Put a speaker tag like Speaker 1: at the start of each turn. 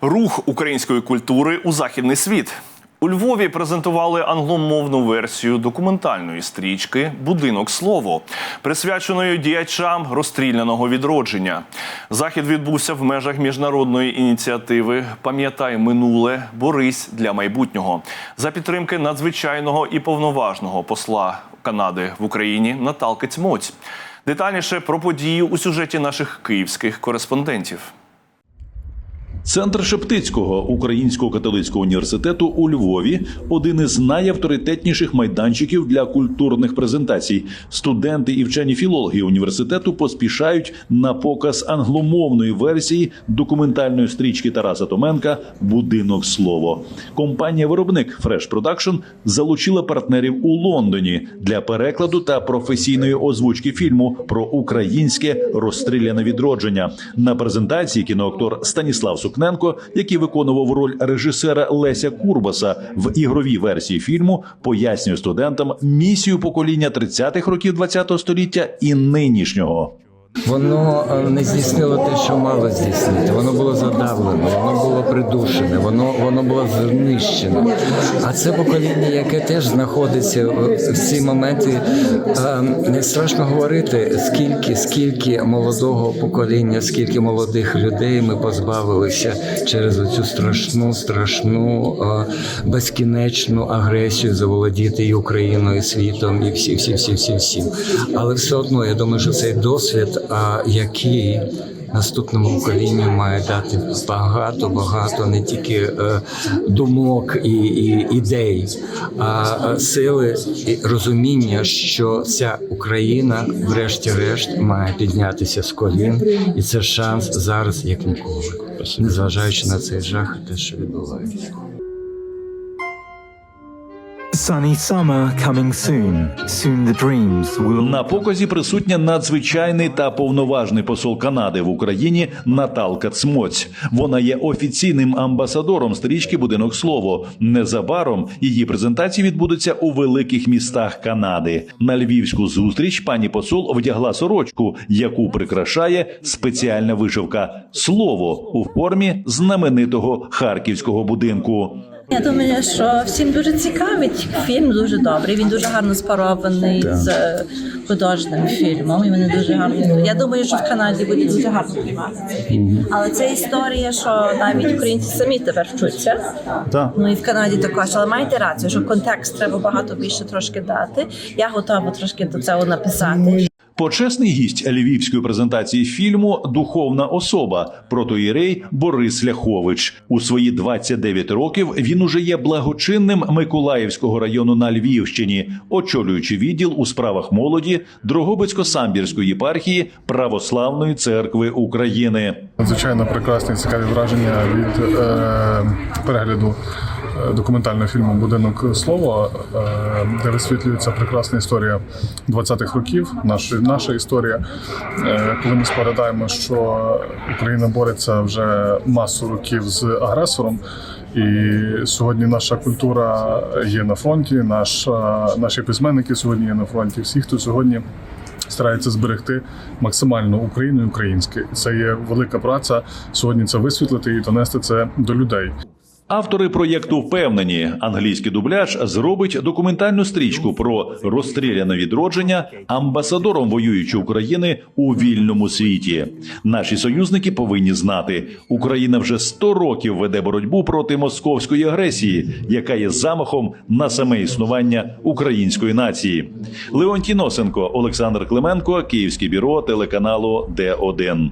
Speaker 1: Рух української культури у західний світ. У Львові презентували англомовну версію документальної стрічки Будинок слово, присвяченої діячам розстріляного відродження. Захід відбувся в межах міжнародної ініціативи Пам'ятай минуле, борись для майбутнього за підтримки надзвичайного і повноважного посла Канади в Україні Наталки Цмоць. Детальніше про події у сюжеті наших київських кореспондентів.
Speaker 2: Центр Шептицького Українського католицького університету у Львові один із найавторитетніших майданчиків для культурних презентацій. Студенти і вчені філологи університету поспішають на показ англомовної версії документальної стрічки Тараса Томенка Будинок слово. Компанія-виробник Fresh Production залучила партнерів у Лондоні для перекладу та професійної озвучки фільму про українське розстріляне відродження. На презентації кіноактор Станіслав Сукненко, який виконував роль режисера Леся Курбаса в ігровій версії фільму, пояснює студентам місію покоління 30-х років ХХ століття і нинішнього.
Speaker 3: Воно е, не здійснило те, що мало здійснити. Воно було задавлено, воно було придушене, воно воно було знищене. А це покоління, яке теж знаходиться в ці моменти. е, Не страшно говорити, скільки, скільки молодого покоління, скільки молодих людей ми позбавилися через цю страшну, страшну, е, безкінечну агресію заволодіти і Україною, і світом, і всі, всі, всі, всі, всім. Але все одно я думаю, що цей досвід, який наступному поколінню має дати багато, багато не тільки е, думок і, і ідей, а е, сили і розуміння, що ця Україна, врешті-решт, має піднятися з колін, і це шанс зараз як ніколи, незважаючи на цей жах, те, що відбувається.
Speaker 4: Sunny summer coming soon. Soon the dreams will
Speaker 2: На показі присутня надзвичайний та повноважний посол Канади в Україні Наталка Цмоць. Вона є офіційним амбасадором стрічки Будинок слово. Незабаром її презентації відбудуться у великих містах Канади. На львівську зустріч пані посол вдягла сорочку, яку прикрашає спеціальна вишивка слово у формі знаменитого харківського будинку.
Speaker 5: Я думаю, що всім дуже цікавить. Фільм дуже добрий. Він дуже гарно спарований з е, художнім фільмом. І вони дуже гарно. Я думаю, що в Канаді буде дуже гарно приймати. Але це історія, що навіть українці самі тепер вчуться.
Speaker 2: Так.
Speaker 5: Ну і в Канаді також. Але маєте рацію, що контекст треба багато більше трошки дати. Я готова трошки до цього написати.
Speaker 2: Почесний гість львівської презентації фільму Духовна особа протоїрей Борис Ляхович. У свої 29 років він уже є благочинним Миколаївського району на Львівщині, очолюючи відділ у справах молоді Дрогобицько-Самбірської єпархії Православної церкви України.
Speaker 6: Надзвичайно прекрасні цікаві враження від е, перегляду документального фільму Будинок слова, е, де висвітлюється прекрасна історія 20-х років. Наша, наша історія, е, коли ми споглядаємо, що Україна бореться вже масу років з агресором. І сьогодні наша культура є на фронті, наш, наші письменники сьогодні є на фронті. Всі, хто сьогодні старається зберегти максимально Україну і українське. Це є велика праця сьогодні. Це висвітлити і донести це до людей.
Speaker 2: Автори проєкту впевнені, англійський дубляж зробить документальну стрічку про розстріляне відродження амбасадором воюючої України у вільному світі. Наші союзники повинні знати, Україна вже 100 років веде боротьбу проти московської агресії, яка є замахом на саме існування української нації. Леонтій Носенко, Олександр Клименко, Київське бюро телеканалу Д1.